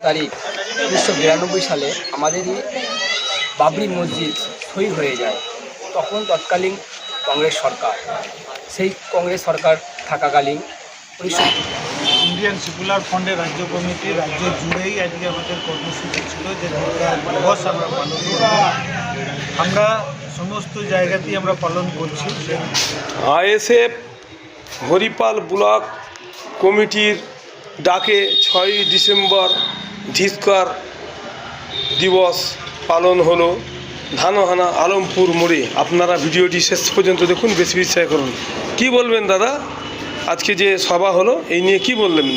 তারিখ উনিশশো বিরানব্বই সালে আমাদেরই বাবরি মসজিদ শহীদ হয়ে যায়। তখন তৎকালীন কংগ্রেস সরকার। সেই কংগ্রেস সরকার থাকাকালীন উনিশশো ইন্ডিয়ান সেকুলার ফ্রন্টের রাজ্য কমিটি রাজ্য জুড়েই আজকে আমাদের কর্মসূচি ছিল যে দুর্গা দিবস আমরা পালন করব। আমরা সমস্ত জায়গাতেই আমরা পালন করছি। আইএসএফ হরিপাল ব্লক কমিটির ডাকে ছয়ই ডিসেম্বর ধিস্কার দিবস পালন হলো ধানহানা আলমপুর মোড়ে। আপনারা ভিডিওটি শেষ পর্যন্ত দেখুন, বেশি বেশি করুন। কি বলবেন দাদা? আজকে যে সভা হলো, এই নিয়ে কি বললেন?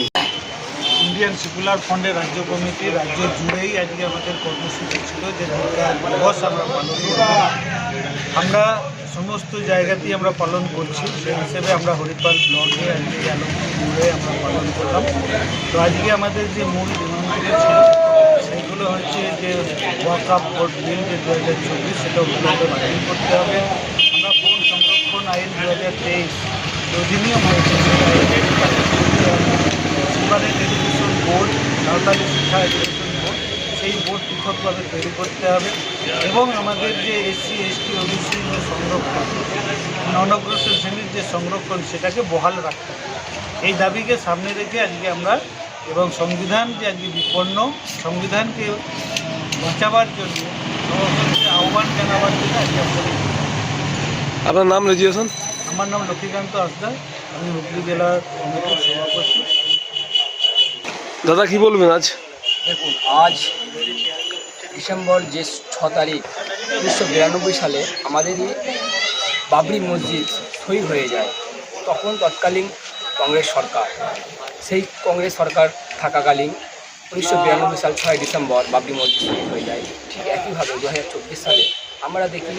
ইন্ডিয়ান সেকুলার ফ্রন্টের রাজ্য কমিটি রাজ্য জুড়েই আজকে আমাদের কর্মসূচি ছিল যে আমরা আমরা সমস্ত জায়গাতেই আমরা পালন করছি। সেই হিসেবে আমরা হরিপাল ব্লকে আজকে আলমপুর আমরা পালন করলাম। তো আজকে আমাদের যে মূল ডিমান্ডগুলো ছিল সেগুলো হচ্ছে যে ওয়াকআপ বোর্ড বিল যে দু হাজার চব্বিশ সেটা অবিলম্বে বাতিল করতে হবে। আমরা বন সংরক্ষণ আইন দু হাজার তেইশ অধিনিয়ম হয়েছে সেটা স্টুডেন্ট এডুকেশন বোর্ড সাঁওতালি শিক্ষা এডুকেশন সেই বোর্ড পৃথকভাবে তৈরি করতে হবে এবং আমাদের যে এসসি এসটি ওবিসি যে সংরক্ষণ অনগ্রসর শ্রেণির যে সংরক্ষণ সেটাকে বহাল রাখতে হবে। এই দাবিকে সামনে রেখে আজকে আমরা এবং সংবিধান যে আজকে বিপন্ন সংবিধানকে বাঁচাবার জন্য আহ্বান জানাবার জন্য আজকে আমরা আপনার নাম রেজিস্ট্রেশন আমার নাম লক্ষ্মীকান্ত হাসদা আমি হুগলি জেলার সভাপতি। দাদা কি বলবেন আজ? দেখুন, আজ ডিসেম্বর যে ছ তারিখ, উনিশশো বিরানব্বই সালে আমাদেরই বাবরি মসজিদ শহীদ হয়ে যায়। তখন তৎকালীন কংগ্রেস সরকার, সেই কংগ্রেস সরকার থাকাকালীন উনিশশো বিরানব্বই সাল ছয় ডিসেম্বর বাবরি মসজিদ শহীদ হয়ে যায়। ঠিক একইভাবে দু হাজার চব্বিশ সালে আমরা দেখি,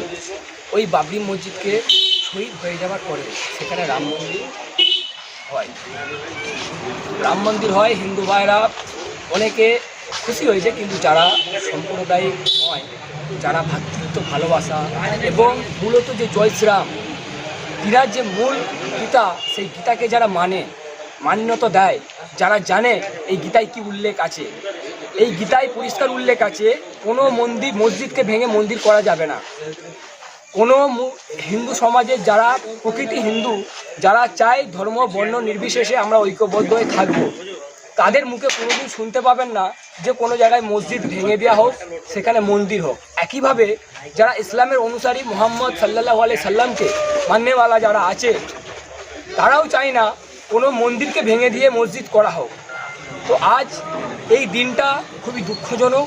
ওই বাবরি মসজিদকে শহীদ হয়ে যাওয়ার পরে সেখানে রাম মন্দির হয়। রাম মন্দির হয়, হিন্দু ভাইরা অনেকে খুশি হয়েছে, কিন্তু যারা সাম্প্রদায়িক নয়, যারা ভ্রাতৃত্ব ভালোবাসা এবং মূলত যে জয় শ্রীরাম যে মূল গীতা, সেই গীতাকে যারা মানে মান্যতা দেয়, যারা জানে এই গীতায় কি উল্লেখ আছে, এই গীতায় পরিষ্কার উল্লেখ আছে, কোনো মন্দির, মসজিদকে ভেঙে মন্দির করা যাবে না। কোনো হিন্দু সমাজের যারা প্রকৃতি হিন্দু, যারা চায় ধর্ম, বর্ণ নির্বিশেষে আমরা ঐক্যবদ্ধ হয়ে থাকব। তাদের মুখে কোনোদিন শুনতে পাবেন না যে কোনো জায়গায় মসজিদ ভেঙে দেওয়া হোক, সেখানে মন্দির হোক। একইভাবে যারা ইসলামের অনুসারী মোহাম্মদ সাল্লাহ আলাই সাল্লামকে মান্যওয়ালা যারা আছে, তারাও চায় না কোনো মন্দিরকে ভেঙে দিয়ে মসজিদ করা হোক। তো আজ এই দিনটা খুবই দুঃখজনক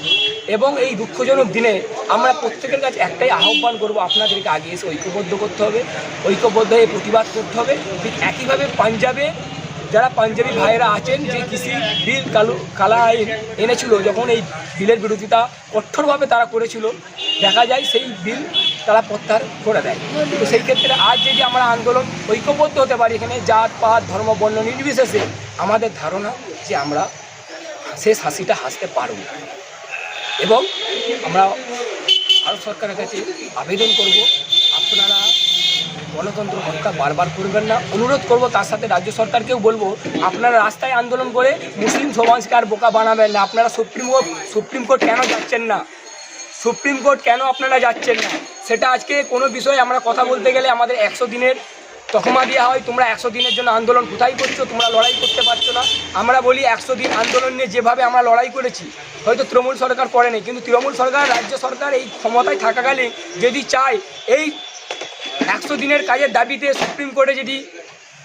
এবং এই দুঃখজনক দিনে আমরা প্রত্যেকের কাছে একটাই আহ্বান করব, আপনাদেরকে আগে এসে ঐক্যবদ্ধ করতে হবে, ঐক্যবদ্ধ হয়ে প্রতিবাদ করতে হবে। ঠিক একইভাবে পাঞ্জাবে যারা পাঞ্জাবি ভাইয়েরা আছেন, যে কৃষি বিল কালু কালা আইন এনেছিল, যখন এই বিলের বিরোধিতা কঠোরভাবে তারা করেছিল, দেখা যায় সেই বিল তারা প্রত্যাহার করে দেয়। তো সেই ক্ষেত্রে আজ যদি আমরা আন্দোলন ঐক্যবদ্ধ হতে পারি, এখানে জাত, পাত, ধর্ম, বর্ণ নির্বিশেষে, আমাদের ধারণা যে আমরা শেষ হাসিটা হাসতে পারব এবং আমরা ভারত সরকারের কাছে আবেদন করব, আপনারা গণতন্ত্র হত্যা বারবার করবেন না। অনুরোধ করব তার সাথে রাজ্য সরকারকেও বলব, আপনারা রাস্তায় আন্দোলন করে মুসলিম সমাজকে আর বোকা বানাবেন না। আপনারা সুপ্রিম কোর্ট সুপ্রিম কোর্ট কেন যাচ্ছেন না? সুপ্রিম কোর্ট কেন আপনারা যাচ্ছেন না? সেটা আজকে কোনো বিষয়ে আমরা কথা বলতে গেলে আমাদের একশো দিনের তকমা দেওয়া হয়। তোমরা একশো দিনের জন্য আন্দোলন কোথায় করছ? তোমরা লড়াই করতে পারছ না। আমরা বলি একশো দিন আন্দোলন নিয়ে যেভাবে আমরা লড়াই করেছি, হয়তো তৃণমূল সরকার করেনি কিন্তু তৃণমূল সরকার, রাজ্য সরকার এই ক্ষমতায় থাকাকালীন যদি চায়, এই একশো দিনের কাজের দাবিতে সুপ্রিম কোর্টে যদি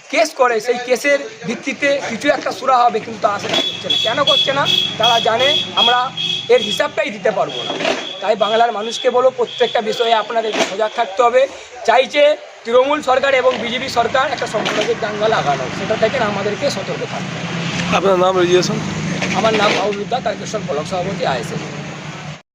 কেস করে সেই কেসের ভিত্তিতে কিছু একটা সুরা হবে কিন্তু তারা সেটা করছে না। কেন করছে না? তারা জানে আমরা এর হিসাবটাই দিতে পারব না। তাই বাংলার মানুষকে বলো প্রত্যেকটা বিষয়ে আপনাদেরকে সজাগ থাকতে হবে। চাইছে তৃণমূল সরকার এবং বিজেপি সরকার একটা সাম্প্রদায়িক দাঙ্গা লাগানো। সেটা থেকে আমাদেরকে সতর্ক থাকতে আপনার নাম রেজিস্ট্রেশন? আমার নাম আউরুদ্দা তারকেশ্বর ব্লক সভাপতি আইএসএফ